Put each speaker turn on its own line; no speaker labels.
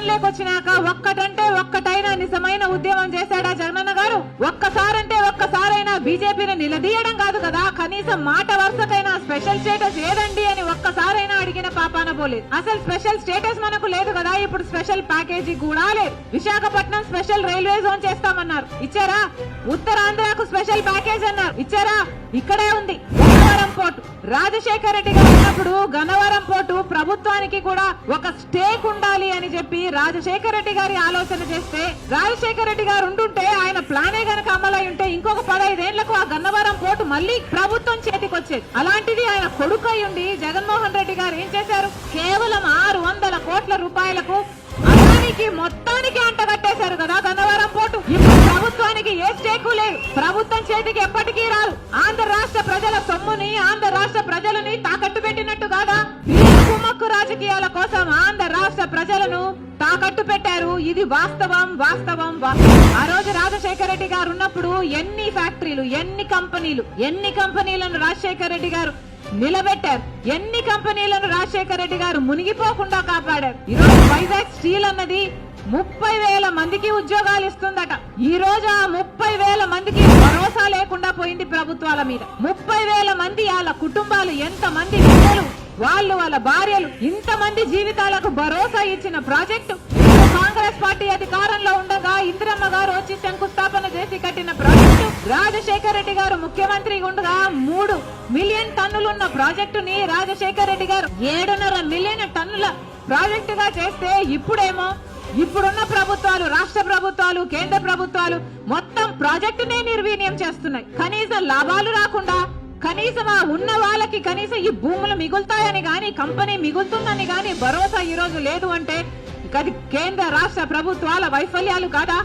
అధికారంలోకి వచ్చినాక ఒక్కటంటే ఒక్కటైనా నిజమైన ఉద్యమం చేశాడా జగనన్న గారు? ఒక్కసారంటే ఒక్కసారైనా బీజేపీని నిలదీయడం కాదు కదా. కనీసం మాట వరుసకైనా స్పెషల్ స్టేటస్ ఏదండి అని ఒక్కసారైనా అడిగిన పాపాన పోలేదు. అసలు స్పెషల్ స్టేటస్ మనకు లేదు కదా. ఇప్పుడు స్పెషల్ ప్యాకేజీ కూడా లేదు. విశాఖపట్నం స్పెషల్ రైల్వే జోన్ చేస్తామన్నారు. ఇచ్చారా? ఉత్తరాంధ్రకు స్పెషల్ ప్యాకేజ్ అన్నారు. ఇచ్చారా? ఇక్కడే ఉంది. రాజశేఖర రెడ్డి గారు ఉన్నప్పుడు గన్నవరం పోటు ప్రభుత్వానికి కూడా ఒక స్టేక్ ఉండాలి అని చెప్పి రాజశేఖర రెడ్డి గారి ఆలోచన చేస్తే రాజశేఖర రెడ్డి గారు ఉంటుంటే ఆయన ప్లానే గనక అమలై ఉంటే ఇంకొక పదైదేళ్ళకు ఆ గన్నవరం పోటు మళ్ళీ ప్రభుత్వం చేతికి వచ్చేది. అలాంటిది ఆయన కొడుకై ఉండి జగన్మోహన్ రెడ్డి గారు ఏం చేశారు? కేవలం ఆరు వందల కోట్ల రూపాయలకు అదానికి మొత్తానికి అంటగట్టేశారు కదా గన్నవరం పోటు ఇప్పుడు ప్రభుత్వానికి ఏ స్టేకు లేదు. ప్రభుత్వం చేతికి ఎప్పటికీ రాదు. ప్రజల ఆంధ్ర రాష్ట్ర ప్రజలని తాకట్టు పెట్టినట్టు కాదా? కుమ్మక్కు రాజకీయాల కోసం ఆంధ్ర రాష్ట్ర ప్రజలను తాకట్టు పెట్టారు. ఇది వాస్తవం వాస్తవం ఆ రోజు రాజశేఖర రెడ్డి గారు ఉన్నప్పుడు ఎన్ని ఫ్యాక్టరీలు ఎన్ని కంపెనీలు ఎన్ని కంపెనీలను రాజశేఖర రెడ్డి గారు నిలబెట్టారు? ఎన్ని కంపెనీలను రాజశేఖర రెడ్డి గారు మునిగిపోకుండా కాపాడారు? ఈరోజు వైజాగ్ స్టీల్ అన్నది ముప్పై వేల మందికి ఉద్యోగాలు ఇస్తుందట. ఈ రోజు ఆ ముప్పై వేల మందికి పోయింది ప్రభుత్వాల మీద. ముప్పై వేల మంది వాళ్ళ కుటుంబాలు ఎంత మంది బిడ్డలు వాళ్ళు వాళ్ళ భార్యలు ఇంతమంది జీవితాలకు భరోసా ఇచ్చిన ప్రాజెక్టు. కాంగ్రెస్ పార్టీ అధికారంలో ఉండగా ఇందిరమ్మ గారు వచ్చి శంకుస్థాపన చేసి కట్టిన ప్రాజెక్టు. రాజశేఖర రెడ్డి గారు ముఖ్యమంత్రి ఉండగా మూడు మిలియన్ టన్నులున్న ప్రాజెక్టుని రాజశేఖర రెడ్డి గారు ఏడున్నర మిలియన్ టన్నుల ప్రాజెక్టుగా చేస్తే ఇప్పుడేమో ఇప్పుడున్న ప్రభుత్వాలు రాష్ట్ర ప్రభుత్వాలు కేంద్ర ప్రభుత్వాలు మొత్తం ప్రాజెక్టునే నిర్వీర్యం చేస్తున్నాయి. కనీసం లాభాలు రాకుండా కనీసం ఆ ఉన్న వాళ్ళకి కనీసం ఈ భూములు మిగులుతాయని గాని కంపెనీ మిగులుతుందని గాని భరోసా ఈ రోజు లేదు అంటే అది కేంద్ర రాష్ట్ర ప్రభుత్వాల వైఫల్యాలు కాదా?